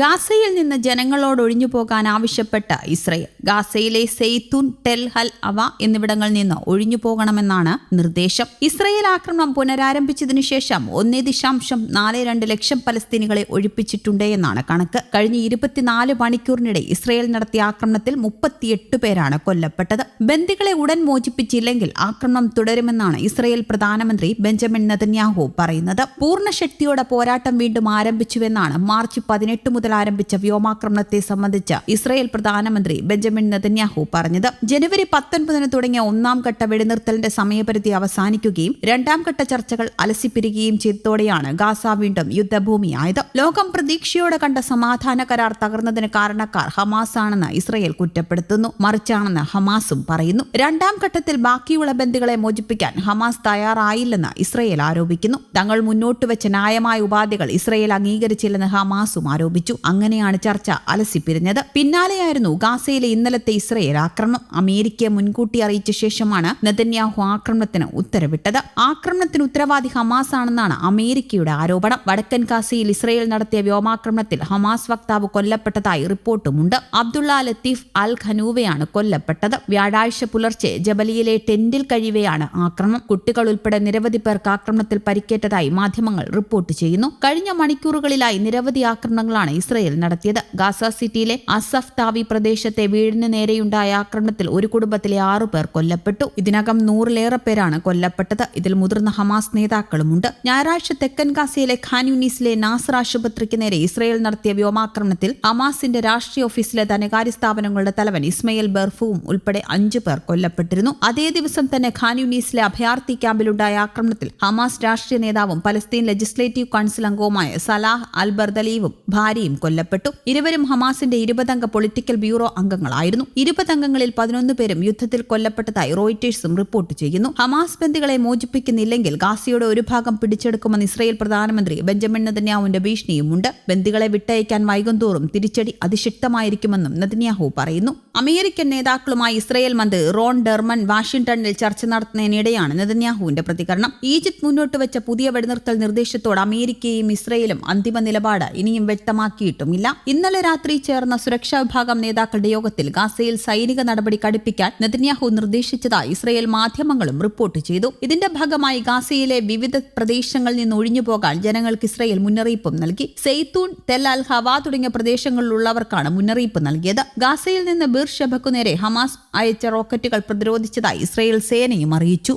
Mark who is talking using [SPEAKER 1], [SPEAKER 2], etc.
[SPEAKER 1] ഗാസയിൽ നിന്ന് ജനങ്ങളോട് ഒഴിഞ്ഞു പോകാൻ ആവശ്യപ്പെട്ട ഇസ്രയേൽ. ഗാസയിലെ സെയ്ത്തുൻ ടെൽ ഹൽ അവ എന്നിവിടങ്ങളിൽ നിന്ന് ഒഴിഞ്ഞു പോകണമെന്നാണ് നിർദ്ദേശം. ഇസ്രയേൽ ആക്രമണം പുനരാരംഭിച്ചതിനു ശേഷം ഒന്നേ ദശാംശം നാല് രണ്ട് ലക്ഷം പലസ്തീനികളെ ഒഴിപ്പിച്ചിട്ടുണ്ട് എന്നാണ് കണക്ക്. കഴിഞ്ഞ ഇരുപത്തിനാല് മണിക്കൂറിനിടെ ഇസ്രയേൽ നടത്തിയ ആക്രമണത്തിൽ മുപ്പത്തിയെട്ട് പേരാണ് കൊല്ലപ്പെട്ടത്. ബന്ദികളെ ഉടൻ മോചിപ്പിച്ചില്ലെങ്കിൽ ആക്രമണം തുടരുമെന്നാണ് ഇസ്രയേൽ പ്രധാനമന്ത്രി ബെഞ്ചമിൻ നെതന്യാഹു പറയുന്നത്. പൂർണ ശക്തിയോടെ പോരാട്ടം വീണ്ടും ആരംഭിച്ചുവെന്നാണ് മാർച്ച് പതിനെട്ട് മുതൽ ആരംഭിച്ച വ്യോമാക്രമണത്തെ സംബന്ധിച്ച് ഇസ്രയേൽ പ്രധാനമന്ത്രി ബെഞ്ചമിൻ നെതന്യാഹു പറഞ്ഞത്. ജനുവരി പത്തൊൻപതിന് തുടങ്ങിയ ഒന്നാം ഘട്ട വെടിനിർത്തലിന്റെ സമയപരിധി അവസാനിക്കുകയും രണ്ടാം ഘട്ട ചർച്ചകൾ അലസിപ്പിരിക്കുകയും ചെയ്തതോടെയാണ് ഗാസ വീണ്ടും യുദ്ധഭൂമിയായത്. ലോകം പ്രതീക്ഷയോടെ കണ്ട സമാധാന കരാർ തകർന്നതിന് കാരണക്കാർ ഹമാസ് ആണെന്ന് ഇസ്രയേൽ കുറ്റപ്പെടുത്തുന്നു. മറിച്ചാണെന്ന് ഹമാസും പറയുന്നു. രണ്ടാം ഘട്ടത്തിൽ ബാക്കിയുള്ള ബന്ദികളെ മോചിപ്പിക്കാൻ ഹമാസ് തയ്യാറായില്ലെന്ന് ഇസ്രയേൽ ആരോപിക്കുന്നു. തങ്ങൾ മുന്നോട്ട് വെച്ച ന്യായമായ ഉപാധികൾ ഇസ്രയേൽ അംഗീകരിച്ചില്ലെന്ന് ഹമാസും ആരോപിച്ചു. അങ്ങനെയാണ് ചർച്ച അലസിപ്പിരിഞ്ഞത്. പിന്നാലെയായിരുന്നു ഗാസയിലെ ഇന്നലത്തെ ഇസ്രയേൽ ആക്രമണം. അമേരിക്കയെ മുൻകൂട്ടി അറിയിച്ച ശേഷമാണ് നെതന്യാഹു ആക്രമണത്തിന് ഉത്തരവിട്ടത്. ആക്രമണത്തിന് ഉത്തരവാദി ഹമാസ് ആണെന്നാണ് അമേരിക്കയുടെ ആരോപണം. വടക്കൻ ഗാസയിൽ ഇസ്രയേൽ നടത്തിയ വ്യോമാക്രമണത്തിൽ ഹമാസ് വക്താവ് കൊല്ലപ്പെട്ടതായി റിപ്പോർട്ടുമുണ്ട്. അബ്ദുള്ള ലത്തീഫ് അൽ ഖനൂവയാണ് കൊല്ലപ്പെട്ടത്. വ്യാഴാഴ്ച പുലർച്ചെ ജബലിയിലെ ടെന്റിൽ കഴിവെയാണ് ആക്രമണം. കുട്ടികൾ ഉൾപ്പെടെ നിരവധി പേർക്ക് ആക്രമണത്തിൽ പരിക്കേറ്റതായി മാധ്യമങ്ങൾ റിപ്പോർട്ട് ചെയ്യുന്നു. കഴിഞ്ഞ മണിക്കൂറുകളിലായി നിരവധി ആക്രമണങ്ങളാണ് ഇസ്രയേൽ നടത്തിയത്. ഗാസ സിറ്റിയിലെ അസഫ് താവി പ്രദേശത്തെ വീടിന് നേരെയുണ്ടായ ആക്രമണത്തിൽ ഒരു കുടുംബത്തിലെ ആറു പേർ കൊല്ലപ്പെട്ടു. ഇതിനകം നൂറിലേറെ പേരാണ് കൊല്ലപ്പെട്ടത്. ഇതിൽ മുതിർന്ന ഹമാസ് നേതാക്കളുമുണ്ട്. ഞായറാഴ്ച തെക്കൻ ഗാസയിലെ ഖാൻ യൂണീസിലെ നാസർ ആശുപത്രിക്ക് നേരെ ഇസ്രയേൽ നടത്തിയ വ്യോമാക്രമണത്തിൽ ഹമാസിന്റെ രാഷ്ട്രീയ ഓഫീസിലെ ധനകാര്യ സ്ഥാപനങ്ങളുടെ തലവൻ ഇസ്മയിൽ ബർഫുവും ഉൾപ്പെടെ അഞ്ചു പേർ കൊല്ലപ്പെട്ടിരുന്നു. അതേ ദിവസം തന്നെ ഖാൻ യൂണീസിലെ അഭയാർത്ഥി ക്യാമ്പിലുണ്ടായ ആക്രമണത്തിൽ ഹമാസ് രാഷ്ട്രീയ നേതാവും പലസ്തീൻ ലെജിസ്ലേറ്റീവ് കൌൺസിൽ അംഗവുമായ സലാഹ് അൽ ബർദലീവും ഭാര്യയും കൊല്ലപ്പെട്ടു. ഇരുവരും ഹമാസിന്റെ ഇരുപതംഗ പൊളിറ്റിക്കൽ ബ്യൂറോ അംഗങ്ങളായിരുന്നു. ഇരുപതംഗങ്ങളിൽ പതിനൊന്ന് പേരും യുദ്ധത്തിൽ കൊല്ലപ്പെട്ടതായി റോയിറ്റേഴ്സും റിപ്പോർട്ട് ചെയ്യുന്നു. ഹമാസ് ബന്ധികളെ മോചിപ്പിക്കുന്നില്ലെങ്കിൽ ഗാസയുടെ ഒരു ഭാഗം പിടിച്ചെടുക്കുമെന്ന് ഇസ്രയേൽ പ്രധാനമന്ത്രി ബെഞ്ചമിൻ നെതന്യാഹുവിന്റെ ഭീഷണിയുമുണ്ട്. ബന്ദികളെ വിട്ടയക്കാൻ വൈകുന്തോറും തിരിച്ചടി അതിശക്തമായിരിക്കുമെന്നും നെതന്യാഹു പറയുന്നു. അമേരിക്കൻ നേതാക്കളുമായി ഇസ്രയേൽ മന്ത്രി റോൺ ഡെർമൻ വാഷിംഗ്ടണിൽ ചർച്ച നടത്തുന്നതിനിടെയാണ് നെതന്യാഹുവിന്റെ പ്രതികരണം. ഈജിപ്ത് മുന്നോട്ട് വെച്ച പുതിയ വെടിനിർത്തൽ നിർദ്ദേശത്തോട് അമേരിക്കയും ഇസ്രയേലും അന്തിമ നിലപാട് ഇനിയും വ്യക്തമാക്കിയിട്ടുമില്ല ഇന്നലെ രാത്രി ചേർന്ന സുരക്ഷാ വിഭാഗം നേതാക്കളുടെ യോഗത്തിൽ ഗാസയിൽ സൈനിക നടപടി കടുപ്പിക്കാൻ നെതന്യാഹു നിർദ്ദേശിച്ചതായി ഇസ്രയേൽ മാധ്യമങ്ങളും റിപ്പോർട്ട് ചെയ്തു. ഇതിന്റെ ഭാഗമായി ഗാസയിലെ വിവിധ പ്രദേശങ്ങളിൽ നിന്ന് ഒഴിഞ്ഞുപോകാൻ ജനങ്ങൾക്ക് ഇസ്രയേൽ മുന്നറിയിപ്പും നൽകി. സെയ്ത്തൂൺ തെൽ അൽ ഹവ തുടങ്ങിയ പ്രദേശങ്ങളിലുള്ളവർക്കാണ് മുന്നറിയിപ്പ് നൽകിയത്. ഗാസയിൽ നിന്ന് ബിർ ഷെബക്കു നേരെ ഹമാസ് അയച്ച റോക്കറ്റുകൾ പ്രതിരോധിച്ചതായി ഇസ്രയേൽ സേനയും അറിയിച്ചു.